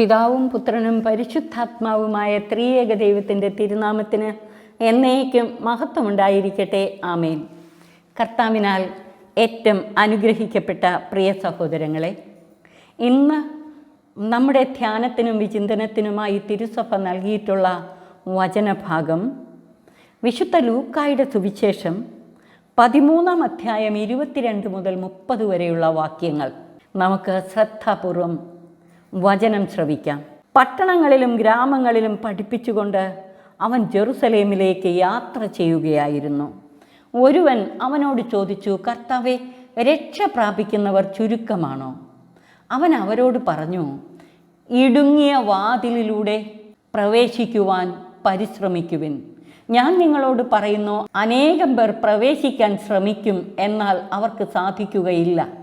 പിതാവും പുത്രനും പരിശുദ്ധാത്മാവുമായ ത്രിയേക ദൈവത്തിന്റെ തിരുനാമത്തിന് എന്നേക്കും മഹത്വമുണ്ടായിരിക്കട്ടെ. ആമേൻ. കർത്താവിനാൽ ഏറ്റവും അനുഗ്രഹിക്കപ്പെട്ട പ്രിയ സഹോദരങ്ങളെ ഇന്ന് നമ്മുടെ ധ്യാനത്തിനും വിചിന്തനത്തിനുമായി തിരുസഭ നൽകിയിട്ടുള്ള വചനഭാഗം വിശുദ്ധ ലൂക്കായുടെ സുവിശേഷം പതിമൂന്നാം അധ്യായം ഇരുപത്തിരണ്ട് മുതൽ മുപ്പത് വരെയുള്ള വാക്യങ്ങൾ. നമുക്ക് ശ്രദ്ധാപൂർവം വചനം ശ്രവിക്കാം. പട്ടണങ്ങളിലും ഗ്രാമങ്ങളിലും പഠിപ്പിച്ചുകൊണ്ട് അവൻ ജെറുസലേമിലേക്ക് യാത്ര ചെയ്യുകയായിരുന്നു. ഒരുവൻ അവനോട് ചോദിച്ചു കർത്താവെ രക്ഷ പ്രാപിക്കുന്നവർ ചുരുക്കമാണോ? അവൻ അവരോട് പറഞ്ഞു ഇടുങ്ങിയ വാതിലിലൂടെ പ്രവേശിക്കുവാൻ പരിശ്രമിക്കുവിൻ. ഞാൻ നിങ്ങളോട് പറയുന്നു അനേകം പേർ പ്രവേശിക്കാൻ ശ്രമിക്കും എന്നാൽ അവർക്ക് സാധിക്കുകയില്ല.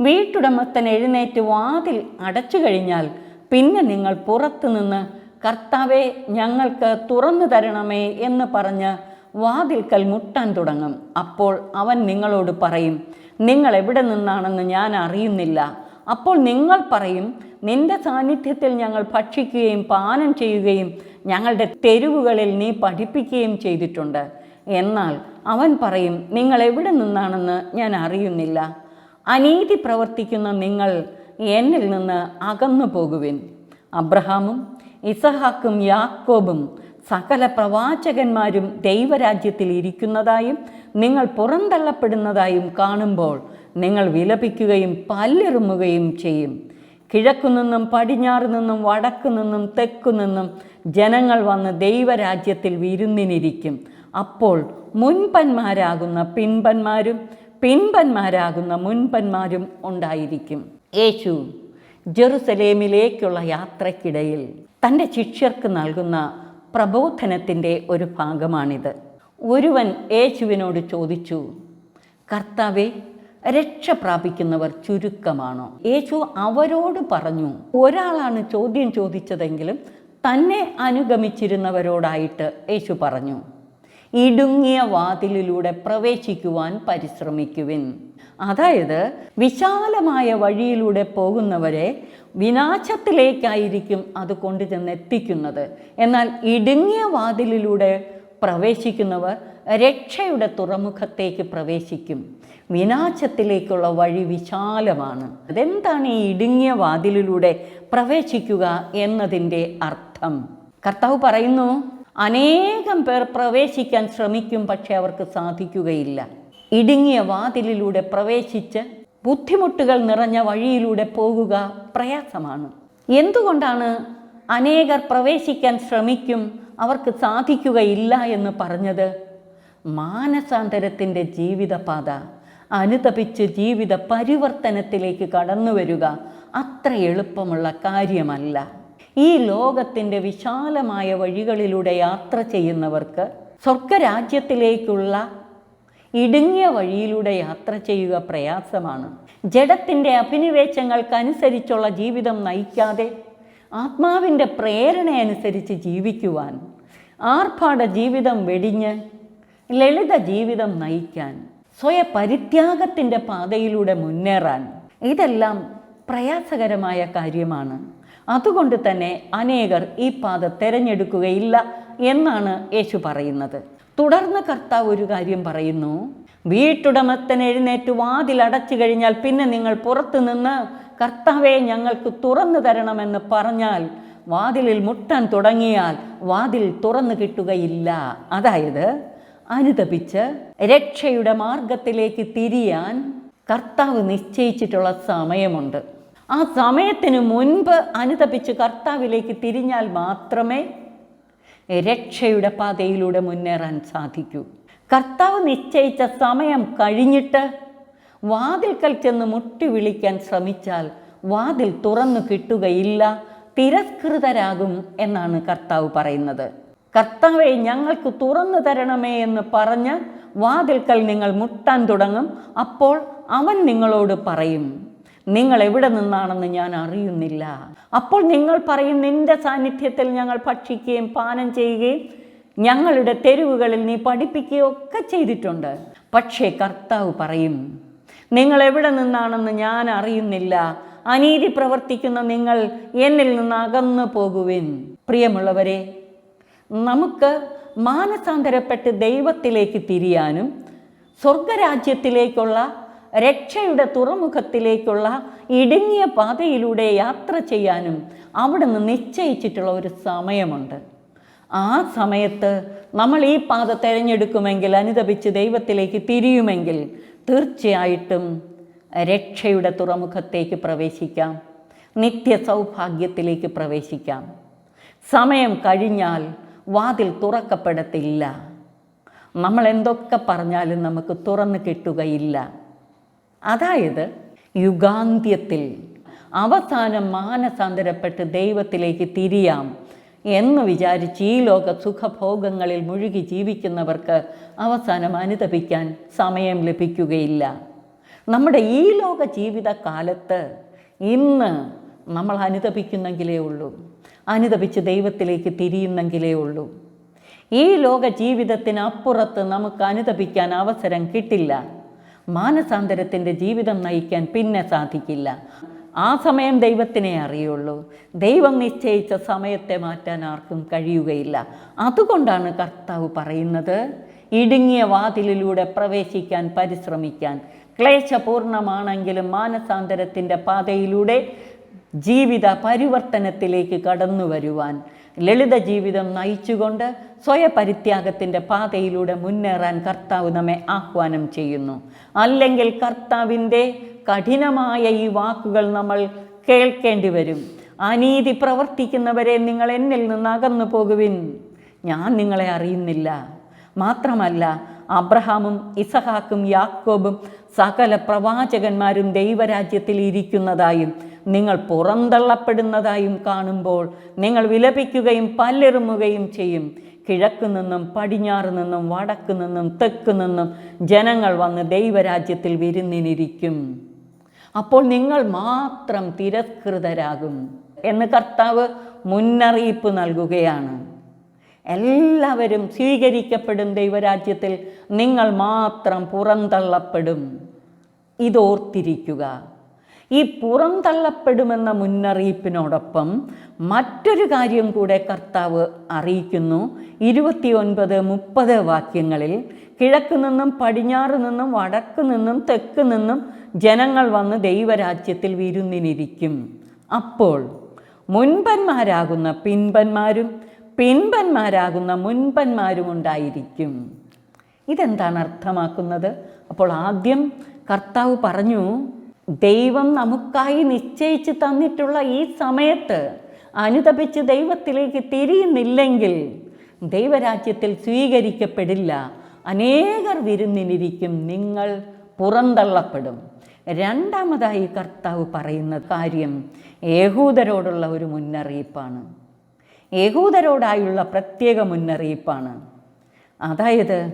വീട്ടുടമസ്ഥൻ എഴുന്നേറ്റ് വാതിൽ അടച്ചു കഴിഞ്ഞാൽ പിന്നെ നിങ്ങൾ പുറത്തുനിന്ന് കർത്താവെ ഞങ്ങൾക്ക് തുറന്നു തരണമേ എന്ന് പറഞ്ഞ് വാതിൽക്കൽ മുട്ടാൻ തുടങ്ങും. അപ്പോൾ അവൻ നിങ്ങളോട് പറയും നിങ്ങൾ എവിടെ നിന്നാണെന്ന് ഞാൻ അറിയുന്നില്ല. അപ്പോൾ നിങ്ങൾ പറയും നിന്റെ സാന്നിധ്യത്തിൽ ഞങ്ങൾ ഭക്ഷിക്കുകയും പാനം ചെയ്യുകയും ഞങ്ങളുടെ തെരുവുകളിൽ നീ പഠിപ്പിക്കുകയും ചെയ്തിട്ടുണ്ട്. എന്നാൽ അവൻ പറയും നിങ്ങൾ എവിടെ നിന്നാണെന്ന് ഞാൻ അറിയുന്നില്ല. അനീതി പ്രവർത്തിക്കുന്ന നിങ്ങൾ എന്നിൽ നിന്ന് അകന്നു പോകുവിൻ. അബ്രഹാമും ഇസഹാക്കും യാക്കോബും സകല പ്രവാചകന്മാരും ദൈവരാജ്യത്തിൽ ഇരിക്കുന്നതായും നിങ്ങൾ പുറന്തള്ളപ്പെടുന്നതായും കാണുമ്പോൾ നിങ്ങൾ വിലപിക്കുകയും പല്ലിറുമുകയും ചെയ്യും. കിഴക്കു നിന്നും പടിഞ്ഞാറ് നിന്നും വടക്കു നിന്നും തെക്കു നിന്നും ജനങ്ങൾ വന്ന് ദൈവരാജ്യത്തിൽ വിരുന്നിനിരിക്കും. അപ്പോൾ മുൻപന്മാരാകുന്ന പിൻപന്മാരും പിൻപന്മാരാകുന്ന മുൻപന്മാരും ഉണ്ടായിരിക്കും. യേശു ജെറുസലേമിലേക്കുള്ള യാത്രയ്ക്കിടയിൽ തന്റെ ശിഷ്യർക്ക് നൽകുന്ന പ്രബോധനത്തിന്റെ ഒരു ഭാഗമാണിത്. ഒരുവൻ യേശുവിനോട് ചോദിച്ചു കർത്താവെ രക്ഷ പ്രാപിക്കുന്നവർ ചുരുക്കമാണോ? യേശു അവരോട് പറഞ്ഞു ഒരാളാണ് ചോദ്യം ചോദിച്ചതെങ്കിലും തന്നെ അനുഗമിച്ചിരുന്നവരോടായിട്ട് യേശു പറഞ്ഞു. ഇടുങ്ങിയ വാതിലിലൂടെ പ്രവേശിക്കുവാൻ പരിശ്രമിക്കുവിൻ. അതായത് വിശാലമായ വഴിയിലൂടെ പോകുന്നവരെ വിനാശത്തിലേക്കായിരിക്കും അത് കൊണ്ടു ചെന്നെത്തിക്കുന്നത് എന്നാൽ ഇടുങ്ങിയ വാതിലിലൂടെ പ്രവേശിക്കുന്നവർ രക്ഷയുടെ തുറമുഖത്തേക്ക് പ്രവേശിക്കും. വിനാശത്തിലേക്കുള്ള വഴി വിശാലമാണ്. അതെന്താണ് ഈ ഇടുങ്ങിയ വാതിലിലൂടെ പ്രവേശിക്കുക എന്നതിന്റെ അർത്ഥം? കർത്താവ് പറയുന്നു അനേകം പേർ പ്രവേശിക്കാൻ ശ്രമിക്കും പക്ഷെ അവർക്ക് സാധിക്കുകയില്ല. ഇടുങ്ങിയ വാതിലിലൂടെ പ്രവേശിച്ച് ബുദ്ധിമുട്ടുകൾ നിറഞ്ഞ വഴിയിലൂടെ പോകുക പ്രയാസമാണ്. എന്തുകൊണ്ടാണ് അനേകർ പ്രവേശിക്കാൻ ശ്രമിക്കും അവർക്ക് സാധിക്കുകയില്ല എന്ന് പറഞ്ഞത്? മാനസാന്തരത്തിന്റെ ജീവിതപാത അനുതപിച്ച് ജീവിത പരിവർത്തനത്തിലേക്ക് കടന്നു വരിക അത്ര എളുപ്പമുള്ള കാര്യമല്ല. ഈ ലോകത്തിന്റെ വിശാലമായ വഴികളിലൂടെ യാത്ര ചെയ്യുന്നവർക്ക് സ്വർഗരാജ്യത്തിലേക്കുള്ള ഇടുങ്ങിയ വഴിയിലൂടെ യാത്ര ചെയ്യുക പ്രയാസമാണ്. ജഡത്തിന്റെ അഭിനിവേശങ്ങൾക്കനുസരിച്ചുള്ള ജീവിതം നയിക്കാതെ ആത്മാവിന്റെ പ്രേരണയനുസരിച്ച് ജീവിക്കുവാൻ ആർഭാട ജീവിതം വെടിഞ്ഞ് ലളിത ജീവിതം നയിക്കാൻ സ്വയപരിത്യാഗത്തിന്റെ പാതയിലൂടെ മുന്നേറാൻ ഇതെല്ലാം പ്രയാസകരമായ കാര്യമാണ്. അതുകൊണ്ട് തന്നെ അനേകർ ഈ പാത തിരഞ്ഞെടുക്കുകയില്ല എന്നാണ് യേശു പറയുന്നത്. തുടർന്ന് കർത്താവ് ഒരു കാര്യം പറയുന്നു. വീട്ടുടമസ്ഥൻ എഴുന്നേറ്റ് വാതിൽ അടച്ചു കഴിഞ്ഞാൽ പിന്നെ നിങ്ങൾ പുറത്തു നിന്ന് കർത്താവെ ഞങ്ങൾക്ക് തുറന്നു തരണമെന്ന് പറഞ്ഞാൽ വാതിലിൽ മുട്ടാൻ തുടങ്ങിയാൽ വാതിൽ തുറന്നു കിട്ടുകയില്ല. അതായത് അനുതപിച്ച് രക്ഷയുടെ മാർഗത്തിലേക്ക് തിരിയാൻ കർത്താവ് നിശ്ചയിച്ചിട്ടുള്ള സമയമുണ്ട്. ആ സമയത്തിന് മുൻപ് അനുതപിച്ച് കർത്താവിലേക്ക് തിരിഞ്ഞാൽ മാത്രമേ രക്ഷയുടെ പാതയിലൂടെ മുന്നേറാൻ സാധിക്കൂ. കർത്താവ് നിശ്ചയിച്ച സമയം കഴിഞ്ഞിട്ട് വാതിൽക്കൽ ചെന്ന് മുട്ടി വിളിക്കാൻ ശ്രമിച്ചാൽ വാതിൽ തുറന്നു കിട്ടുകയില്ല തിരസ്കൃതരാകും എന്നാണ് കർത്താവ് പറയുന്നത്. കർത്താവെ ഞങ്ങൾക്ക് തുറന്നു തരണമേ എന്ന് പറഞ്ഞ് വാതിൽക്കൽ നിങ്ങൾ മുട്ടാൻ തുടങ്ങും. അപ്പോൾ അവൻ നിങ്ങളോട് പറയും നിങ്ങൾ എവിടെ നിന്നാണെന്ന് ഞാൻ അറിയുന്നില്ല. അപ്പോൾ നിങ്ങൾ പറയും നിന്റെ സാന്നിധ്യത്തിൽ ഞങ്ങൾ ഭക്ഷിക്കുകയും പാനം ചെയ്യുകയും ഞങ്ങളുടെ തെരുവുകളിൽ നീ പഠിപ്പിക്കുകയും ഒക്കെ ചെയ്തിട്ടുണ്ട്. പക്ഷേ കർത്താവ് പറയും നിങ്ങൾ എവിടെ നിന്നാണെന്ന് ഞാൻ അറിയുന്നില്ല. അനീതി പ്രവർത്തിക്കുന്ന നിങ്ങൾ എന്നിൽ നിന്ന് അകന്നു പോകുവിൻ. പ്രിയമുള്ളവരെ നമുക്ക് മാനസാന്തരപ്പെട്ട് ദൈവത്തിലേക്ക് തിരിയാനും സ്വർഗരാജ്യത്തിലേക്കുള്ള രക്ഷയുടെ തുറമുഖത്തിലേക്കുള്ള ഇടുങ്ങിയ പാതയിലൂടെ യാത്ര ചെയ്യാനും അവിടുന്ന് നിശ്ചയിച്ചിട്ടുള്ള ഒരു സമയമുണ്ട്. ആ സമയത്ത് നമ്മൾ ഈ പാത തിരഞ്ഞെടുക്കുമെങ്കിൽ അനുദപിച്ച് ദൈവത്തിലേക്ക് തിരിയുമെങ്കിൽ തീർച്ചയായിട്ടും രക്ഷയുടെ തുറമുഖത്തേക്ക് പ്രവേശിക്കാം. നിത്യ സൗഭാഗ്യത്തിലേക്ക് പ്രവേശിക്കാം. സമയം കഴിഞ്ഞാൽ വാതിൽ തുറക്കപ്പെടത്തില്ല. നമ്മൾ എന്തൊക്കെ പറഞ്ഞാലും നമുക്ക് തുറന്നു കിട്ടുകയില്ല. അതായത് യുഗാന്ത്യത്തിൽ അവസാനം മാനസാന്തരപ്പെട്ട് ദൈവത്തിലേക്ക് തിരിയാം എന്ന് വിചാരിച്ച് ഈ ലോക സുഖഭോഗങ്ങളിൽ മുഴുകി ജീവിക്കുന്നവർക്ക് അവസാനം അനുതപിക്കാൻ സമയം ലഭിക്കുകയില്ല. നമ്മുടെ ഈ ലോക ജീവിതകാലത്ത് ഇന്ന് നമ്മൾ അനുതപിക്കുന്നെങ്കിലേ ഉള്ളൂ. അനുതപിച്ച് ദൈവത്തിലേക്ക് തിരിയുന്നെങ്കിലേ ഉള്ളൂ. ഈ ലോക ജീവിതത്തിനപ്പുറത്ത് നമുക്ക് അനുതപിക്കാൻ അവസരം കിട്ടില്ല. മാനസാന്തരത്തിന്റെ ജീവിതം നയിക്കാൻ പിന്നെ സാധിക്കില്ല. ആ സമയം ദൈവത്തിനെ അറിയുള്ളൂ. ദൈവം നിശ്ചയിച്ച സമയത്തെ മാറ്റാൻ ആർക്കും കഴിയുകയില്ല. അതുകൊണ്ടാണ് കർത്താവ് പറയുന്നത് ഇടുങ്ങിയ വാതിലിലൂടെ പ്രവേശിക്കാൻ പരിശ്രമിക്കാൻ. ക്ലേശപൂർണമാണെങ്കിലും മാനസാന്തരത്തിന്റെ പാതയിലൂടെ ജീവിത പരിവർത്തനത്തിലേക്ക് കടന്നു വരുവാൻ ലളിത ജീവിതം നയിച്ചുകൊണ്ട് സ്വയപരിത്യാഗത്തിന്റെ പാതയിലൂടെ മുന്നേറാൻ കർത്താവ് നമ്മെ ആഹ്വാനം ചെയ്യുന്നു. അല്ലെങ്കിൽ കർത്താവിന്റെ കഠിനമായ ഈ വാക്കുകൾ നമ്മൾ കേൾക്കേണ്ടി വരും. അനീതി പ്രവർത്തിക്കുന്നവരെ നിങ്ങൾ എന്നിൽ നിന്ന് അകന്നു പോകുവിൻ. ഞാൻ നിങ്ങളെ അറിയുന്നില്ല. മാത്രമല്ല അബ്രഹാമും ഇസഹാക്കും യാക്കോബും സകല പ്രവാചകന്മാരും ദൈവരാജ്യത്തിൽ ഇരിക്കുന്നതായും നിങ്ങൾ പുറന്തള്ളപ്പെടുന്നതായും കാണുമ്പോൾ നിങ്ങൾ വിലപിക്കുകയും പല്ലെറുമുകയും ചെയ്യും. കിഴക്കു നിന്നും പടിഞ്ഞാറ് നിന്നും വടക്ക് നിന്നും തെക്ക് നിന്നും ജനങ്ങൾ വന്ന് ദൈവരാജ്യത്തിൽ വിരുന്നിനിരിക്കും. അപ്പോൾ നിങ്ങൾ മാത്രം തിരസ്കൃതരാകും എന്ന് കർത്താവ് മുന്നറിയിപ്പ് നൽകുകയാണ്. എല്ലാവരും സ്വീകരിക്കപ്പെടും ദൈവരാജ്യത്തിൽ. നിങ്ങൾ മാത്രം പുറന്തള്ളപ്പെടും. ഇതോർത്തിരിക്കുക. ഈ പുറന്തള്ളപ്പെടുമെന്ന മുന്നറിയിപ്പിനോടൊപ്പം മറ്റൊരു കാര്യം കൂടെ കർത്താവ് അറിയിക്കുന്നു. ഇരുപത്തിയൊൻപത് മുപ്പത് വാക്യങ്ങളിൽ കിഴക്ക് നിന്നും പടിഞ്ഞാറ് നിന്നും വടക്ക് നിന്നും തെക്ക് നിന്നും ജനങ്ങൾ വന്ന് ദൈവരാജ്യത്തിൽ വിരുന്നിനിരിക്കും. അപ്പോൾ മുൻപന്മാരാകുന്ന പിൻപന്മാരും പിൻപന്മാരാകുന്ന മുൻപന്മാരും ഉണ്ടായിരിക്കും. ഇതെന്താണ് അർത്ഥമാക്കുന്നത്? അപ്പോൾ ആദ്യം കർത്താവ് പറഞ്ഞു ദൈവം നമുക്കായി നിശ്ചയിച്ച് തന്നിട്ടുള്ള ഈ സമയത്ത് അനുതപിച്ച് ദൈവത്തിലേക്ക് തിരിയുന്നില്ലെങ്കിൽ ദൈവരാജ്യത്തിൽ സ്വീകരിക്കപ്പെടില്ല. അനേകർ വിരുന്നിനിരിക്കും നിങ്ങൾ പുറന്തള്ളപ്പെടും. രണ്ടാമതായി കർത്താവ് പറയുന്ന കാര്യം യഹൂദരോടുള്ള ഒരു മുന്നറിയിപ്പാണ്. യഹൂദരോടായുള്ള പ്രത്യേക മുന്നറിയിപ്പാണ്. അതായത്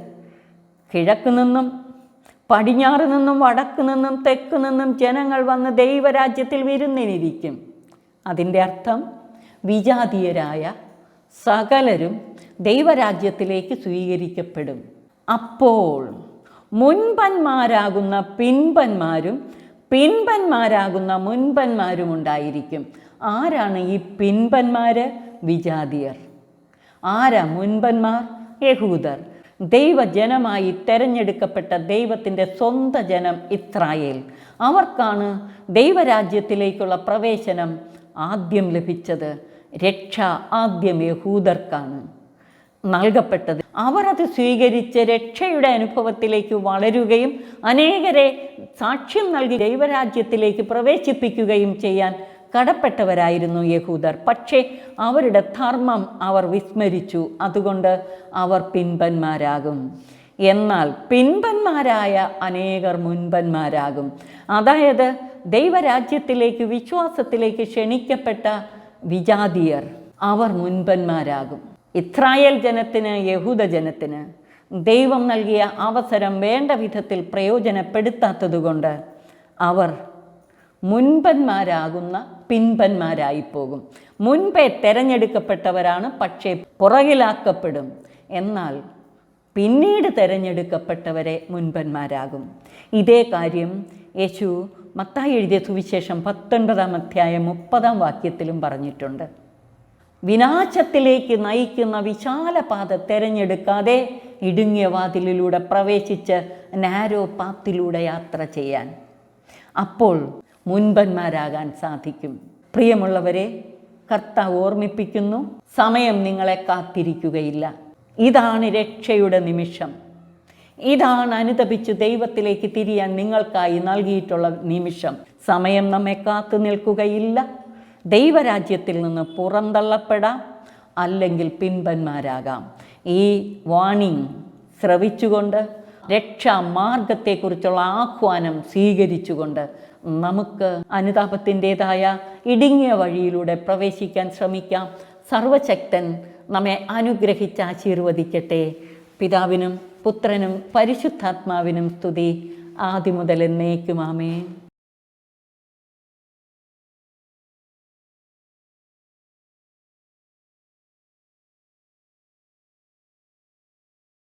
കിഴക്ക് നിന്നും പടിഞ്ഞാറ് നിന്നും വടക്ക് നിന്നും തെക്ക് നിന്നും ജനങ്ങൾ വന്ന് ദൈവരാജ്യത്തിൽ വിരുന്നിനിരിക്കും. അതിന്റെ അർത്ഥം വിജാതീയരായ സകലരും ദൈവരാജ്യത്തിലേക്ക് സ്വീകരിക്കപ്പെടും. അപ്പോൾ മുൻപന്മാരാകുന്ന പിൻപന്മാരും പിൻപന്മാരാകുന്ന മുൻപന്മാരും ഉണ്ടായിരിക്കും. ആരാണ് ഈ പിൻപന്മാർ വിജാതിയർ. ആരാ മുൻപന്മാർ? യഹൂദർ. ദൈവജനമായി തെരഞ്ഞെടുക്കപ്പെട്ട ദൈവത്തിന്റെ സ്വന്തം ജനം ഇസ്രായേൽ. അവർക്കാണ് ദൈവരാജ്യത്തിലേക്കുള്ള പ്രവേശനം ആദ്യം ലഭിച്ചത്. രക്ഷ ആദ്യം യഹൂദർക്കാണ് നൽകപ്പെട്ടത്. അവർ അത് സ്വീകരിച്ച് രക്ഷയുടെ അനുഭവത്തിലേക്ക് വളരുകയും അനേകരെ സാക്ഷ്യം നൽകി ദൈവരാജ്യത്തിലേക്ക് പ്രവേശിപ്പിക്കുകയും ചെയ്യാൻ കടപ്പെട്ടവരായിരുന്നു യഹൂദർ. പക്ഷേ അവരുടെ ധർമ്മം അവർ വിസ്മരിച്ചു. അതുകൊണ്ട് അവർ പിൻപന്മാരാകും. എന്നാൽ പിൻപന്മാരായ അനേകർ മുൻപന്മാരാകും. അതായത് ദൈവരാജ്യത്തിലേക്ക് വിശ്വാസത്തിലേക്ക് ക്ഷണിക്കപ്പെട്ട വിജാതിയർ അവർ മുൻപന്മാരാകും. ഇസ്രായേൽ ജനത്തിന് യഹൂദ ജനത്തിന് ദൈവം നൽകിയ അവസരം വേണ്ട വിധത്തിൽ പ്രയോജനപ്പെടുത്താത്തതുകൊണ്ട് അവർ മുൻപന്മാരാകുന്ന പിൻപന്മാരായി പോകും മുൻപേ തെരഞ്ഞെടുക്കപ്പെട്ടവരാണ് പക്ഷേ പുറകിലാക്കപ്പെടും. എന്നാൽ പിന്നീട് തിരഞ്ഞെടുക്കപ്പെട്ടവരെ മുൻപന്മാരാകും. ഇതേ കാര്യം യേശു മത്തായി എഴുതിയ സുവിശേഷം പത്തൊൻപതാം അധ്യായം മുപ്പതാം വാക്യത്തിലും പറഞ്ഞിട്ടുണ്ട്. വിനാശത്തിലേക്ക് നയിക്കുന്ന വിശാലപാത തിരഞ്ഞെടുക്കാതെ ഇടുങ്ങിയ വാതിലിലൂടെ പ്രവേശിച്ച് നാരോ പാത്തിലൂടെ യാത്ര ചെയ്യാൻ. അപ്പോൾ മുൻപന്മാരാകാൻ സാധിക്കും. പ്രിയമുള്ളവരെ കർത്താവ് ഓർമ്മിപ്പിക്കുന്നു സമയം നിങ്ങളെ കാത്തിരിക്കുകയില്ല. ഇതാണ് രക്ഷയുടെ നിമിഷം. ഇതാണ് അനുതപിച്ച് ദൈവത്തിലേക്ക് തിരിയാൻ നിങ്ങൾക്കായി നൽകിയിട്ടുള്ള നിമിഷം. സമയം നമ്മെ കാത്തു നിൽക്കുകയില്ല. ദൈവരാജ്യത്തിൽ നിന്ന് പുറന്തള്ളപ്പെടാം അല്ലെങ്കിൽ പിൻപന്മാരാകാം. ഈ വാണിംഗ് ശ്രവിച്ചുകൊണ്ട് രക്ഷാമാർഗത്തെക്കുറിച്ചുള്ള ആഹ്വാനം സ്വീകരിച്ചുകൊണ്ട് നമുക്ക് അനുതാപത്തിന്റെതായ ഇടുങ്ങിയ വഴിയിലൂടെ പ്രവേശിക്കാൻ ശ്രമിക്കാം. സർവശക്തൻ നമ്മെ അനുഗ്രഹിച്ച് ആശീർവദിക്കട്ടെ. പിതാവിനും പുത്രനും പരിശുദ്ധാത്മാവിനും സ്തുതി. ആദ്യം മുതൽ എന്നേക്കും